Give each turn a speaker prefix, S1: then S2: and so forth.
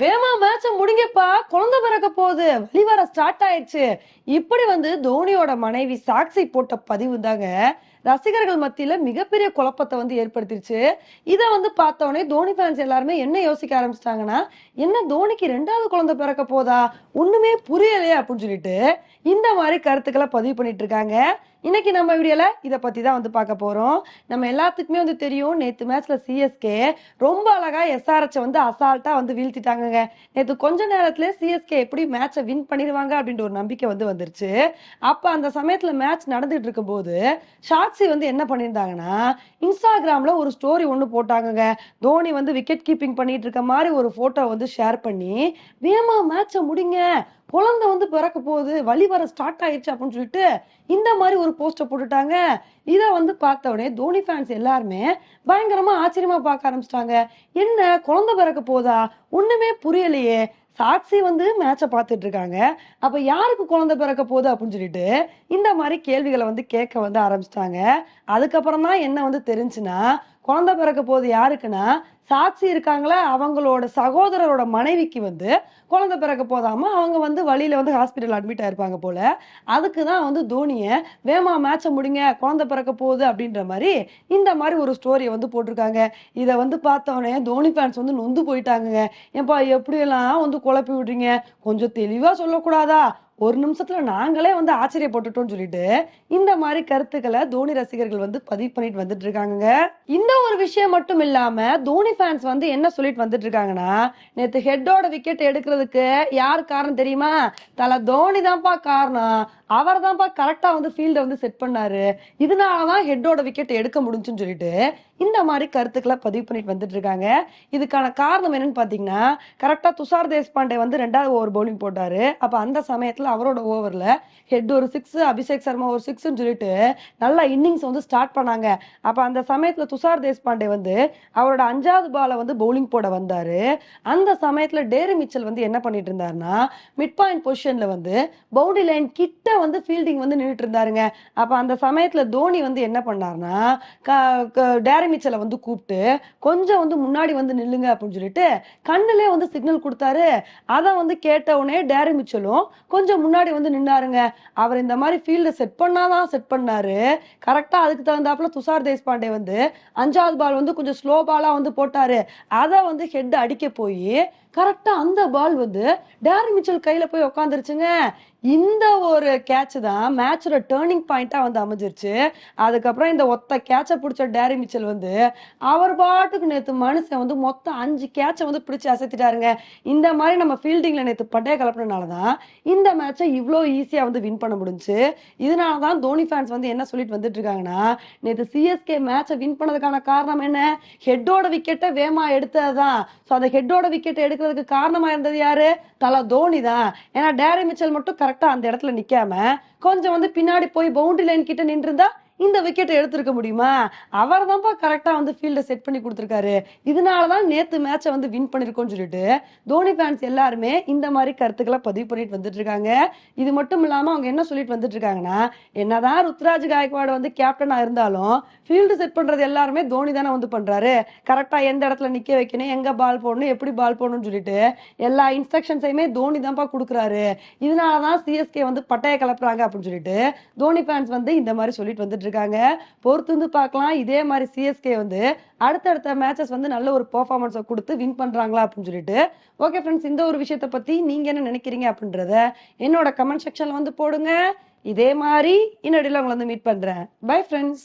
S1: வேமா மேட்ச முடிங்கப்பா. குழந்தை பிறக்க போகுது. வழி வர ஸ்டார்ட் ஆயிடுச்சு. இப்படி வந்து தோனியோட மனைவி சாக்சி போட்ட பதிவு தாங்க ரசிகர்கள் மத்தியில மிகப்பெரிய குழப்பத்தை வந்து ஏற்படுத்திருச்சு. இதை வந்து பார்த்தோன்னே தோனி ஃபேன்ஸ் எல்லாருமே என்ன யோசிக்க ஆரம்பிச்சிட்டாங்கன்னா என்ன தோனிக்கு ரெண்டாவது குழந்தை பிறக்க போதா? ஒண்ணுமே புரியலையே அப்படின்னு சொல்லிட்டு இந்த மாதிரி கருத்துக்களை பதிவு பண்ணிட்டு இருக்காங்க. இன்னைக்கு நம்ம வீடியோல இதை பத்தி தான் வந்து பார்க்க போறோம். நம்ம எல்லாத்துக்குமே வந்து தெரியும் நேத்து மேட்ச்ல சிஎஸ்கே ரொம்ப அழகா எஸ்ஆர்எச் வந்து அசால்ட்டா வந்து வீழ்த்திட்டாங்கங்க. நேத்து கொஞ்ச நேரத்துல சிஎஸ்கே எப்படி மேட்சை வின் பண்ணிடுவாங்க அப்படின்ற ஒரு நம்பிக்கை வந்து வந்துருச்சு. அப்ப அந்த சமயத்துல மேட்ச் நடந்துட்டு இருக்கும்போது ஷாக்ஸி வந்து என்ன பண்ணியிருந்தாங்கன்னா இன்ஸ்டாகிராம்ல ஒரு ஸ்டோரி ஒன்று போட்டாங்கங்க. தோனி வந்து விக்கெட் கீப்பிங் பண்ணிட்டு இருக்க மாதிரி ஒரு போட்டோ வந்து ஷேர் பண்ணி வேமா மேட்சை முடிங்க குழந்தை வந்து பிறக்க போகுது வழி வர ஸ்டார்ட் ஆயிடுச்சு அப்படின்னு சொல்லிட்டு இந்த மாதிரி ஒரு போஸ்டர் போட்டுட்டாங்க. இதை வந்து பார்த்த உடனே தோனி ஃபேன்ஸ் எல்லாருமே பயங்கரமா ஆச்சரியமா பார்க்க ஆரம்பிச்சிட்டாங்க. என்ன குழந்தை பிறக்க போதா? ஒண்ணுமே புரியலையே. சாட்சி வந்து மேட்சை பார்த்துட்டு இருக்காங்க. அப்ப யாருக்கு குழந்தை பிறக்க போகுது அப்படின்னு சொல்லிட்டு இந்த மாதிரி கேள்விகளை வந்து கேட்க வந்து ஆரம்பிச்சிட்டாங்க. அதுக்கப்புறம் தான் என்ன வந்து தெரிஞ்சுன்னா குழந்தை பிறக்க போது யாருக்குன்னா சாட்சி இருக்காங்களா அவங்களோட சகோதரரோட மனைவிக்கு வந்து குழந்தை பிறக்க போதாம அவங்க வந்து வழியில வந்து ஹாஸ்பிட்டல் அட்மிட் ஆயிருப்பாங்க போல. அதுக்கு தான் வந்து தோனியை வேமா மேட்சை முடிங்க குழந்தை பிறக்க போகுது அப்படின்ற மாதிரி இந்த மாதிரி ஒரு ஸ்டோரியை வந்து போட்டிருக்காங்க. இதை வந்து பார்த்தோன்னே தோனி ஃபேன்ஸ் வந்து நொந்து போயிட்டாங்கங்க. ஏன்பா எப்படியெல்லாம் வந்து குழப்பி விடுறீங்க? கொஞ்சம் தெளிவாக சொல்லக்கூடாதா? ஒரு நிமிஷத்துல நாங்களே வந்து ஆச்சரியப்பட்டுட்டோம்னு சொல்லிட்டு இந்த மாதிரி கருத்துக்களை தோனி ரசிகர்கள் வந்து பதிவு பண்ணிட்டு வந்துட்டு இருக்காங்க இந்த ஒரு விஷயம் மட்டும் இல்லாம தோனி ஃபேன்ஸ் வந்து என்ன சொல்லிட்டு வந்துட்டு இருக்காங்கன்னா நேத்து ஹெட்டோட விக்கெட் எடுக்கிறதுக்கு யார் காரணம் தெரியுமா? தல தோனி தான்ப்பா காரணம். அவர் தான்ப்பா கரெக்டா வந்து ஃபீல்ட வந்து செட் பண்ணாரு. இதனாலதான் ஹெட்டோட விக்கெட் எடுக்க முடிஞ்சுன்னு சொல்லிட்டு இந்த மாதிரி கருத்துக்களை பதிவு பண்ணிட்டு வந்துட்டு இருக்காங்க. இதுக்கான காரணம் என்னன்னு பாத்தீங்கன்னா கரெக்டா துஷார் தேஷ்பாண்டே வந்து ரெண்டாவது ஓவர் பவுலிங் போட்டாரு. அப்ப அந்த சமயத்துல அவரோட ஓவர்ல ஹெட் ஒரு சிக்ஸ் அபிஷேக் சர்மா ஒரு சிக்ஸ்னு சொல்லிட்டு நல்லா இன்னிங்ஸ் வந்து ஸ்டார்ட் பண்ணாங்க. அப்ப அந்த சமயத்துல துஷார் தேஷ்பாண்டே வந்து அவரோட அஞ்சாவது பாலை வந்து பவுலிங் போட வந்தாரு. அந்த சமயத்துல டேரி மிச்சல் வந்து என்ன பண்ணிட்டு இருந்தாருன்னா மிட் பாயிண்ட் பொசிஷன்ல வந்து பவுண்டரி லைன் கிட்ட வந்து ஃபீல்டிங் வந்து நின்றுட்டு இருந்தாருங்க. அப்ப அந்த சமயத்துல தோனி வந்து என்ன பண்ணாருன்னா க- டேரி மிச்சலை வந்து கூப்பிட்டு கொஞ்சம் வந்து முன்னாடி வந்து நில்லுங்க அப்படின்னு சொல்லிட்டு கண்ணிலே வந்து சிக்னல் கொடுத்தாரு. அதை வந்து கேட்ட உடனே டேரி மிச்சலும் கொஞ்சம் முன்னாடி வந்து நின்னாருங்க. அவர் இந்த மாதிரி ஃபீல்டை செட் பண்ணாதான் செட் பண்ணாரு. கரெக்டாக அதுக்கு தகுந்தாப்புல துஷார் தேஷ்பாண்டே வந்து அஞ்சாவது பால் வந்து கொஞ்சம் ஸ்லோ பாலாக வந்து போட்டாரு. அதை வந்து ஹெட் அடிக்க போய் கரெக்டாக அந்த பால் வந்து டேரி மிச்சல் கையில் போய் உக்காந்துருச்சுங்க. இந்த ஒரு கேட்ச் தான் மேட்சோட டேர்னிங் பாயிண்ட்டாக வந்து அமைஞ்சிருச்சு. அதுக்கப்புறம் இந்த ஒத்த கேட்சை பிடிச்ச டேரி மிச்சல் வந்து அவர் பாட்டுக்கு நேற்று மனுஷன் வந்து மொத்தம் அஞ்சு கேட்சை வந்து பிடிச்சி அசத்திட்டாருங்க. இந்த மாதிரி நம்ம ஃபீல்டிங்கில் நேற்று பட்டைய கலப்பினால தான் இந்த மேட்சை இவ்வளோ ஈஸியாக வந்து வின் பண்ண முடிஞ்சு. இதனால தான் தோனி ஃபேன்ஸ் வந்து என்ன சொல்லிட்டு வந்துட்டு இருக்காங்கன்னா நேற்று சிஎஸ்கே மேட்சை வின் பண்ணதுக்கான காரணம் என்ன? ஹெட்டோட விக்கெட்டை வேமா எடுத்ததுதான். ஸோ அந்த ஹெட்டோட விக்கெட்டை எடுக்கிறதுக்கு காரணமாக இருந்தது யாரு? தலா தோனி தான் ஏன்னா டேரி மிச்சல் மட்டும் கரெக்டாக அந்த இடத்துல நிற்காம கொஞ்சம் வந்து பின்னாடி போய் பவுண்டரி லைன் கிட்ட நின்றுருந்தா இந்த விக்கெட்டை எடுத்திருக்க முடியுமா? அவர் தான்ப்பா கரெக்டாக வந்து ஃபீல்டை செட் பண்ணி கொடுத்துருக்காரு. இதனால தான் நேற்று மேட்சை வந்து வின் பண்ணியிருக்கோம்னு சொல்லிட்டு தோனி ஃபேன்ஸ் எல்லாருமே இந்த மாதிரி கருத்துக்களை பதிவு பண்ணிட்டு வந்துட்டு இருக்காங்க இது மட்டும் இல்லாமல் அவங்க என்ன சொல்லிட்டு வந்துட்டு இருக்காங்கன்னா என்னதான் ருத்ராஜ் காயக்வாடு வந்து கேப்டனாக இருந்தாலும் ஃபீல்டு செட் பண்ணுறது எல்லாருமே தோனி தானே வந்து பண்ணுறாரு கரெக்டாக எந்த இடத்துல நிற்க வைக்கணும் எங்கே பால் போடணும் எப்படி பால் போடணும்னு சொல்லிட்டு எல்லா இன்ஸ்ட்ரக்ஷன்ஸையுமே தோனி தான்ப்பா கொடுக்குறாரு. இதனாலதான் சிஎஸ்கே வந்து பட்டைய கலப்புறாங்க அப்படின்னு சொல்லிட்டு தோனி ஃபேன்ஸ் வந்து இந்த மாதிரி சொல்லிட்டு வந்துட்டு இருக்காங்க பொறுத்து வந்து பார்க்கலாம். இதே மாதிரி சிஎஸ்கே வந்து அடுத்தடுத்த மேட்சஸ் வந்து நல்ல ஒரு பர்ஃபார்மன்ஸை கொடுத்து வின் பண்றாங்களா அப்படின்னு சொல்லிட்டு. ஓகே ஃப்ரெண்ட்ஸ் இந்த ஒரு விஷயத்தை பத்தி நீங்க என்ன நினைக்கிறீங்க அப்படின்றத என்னோட கமெண்ட் செக்ஷனில் வந்து போடுங்க. இதே மாதிரி இன்னடியில் உங்களை வந்து மீட் பண்றேன். Bye friends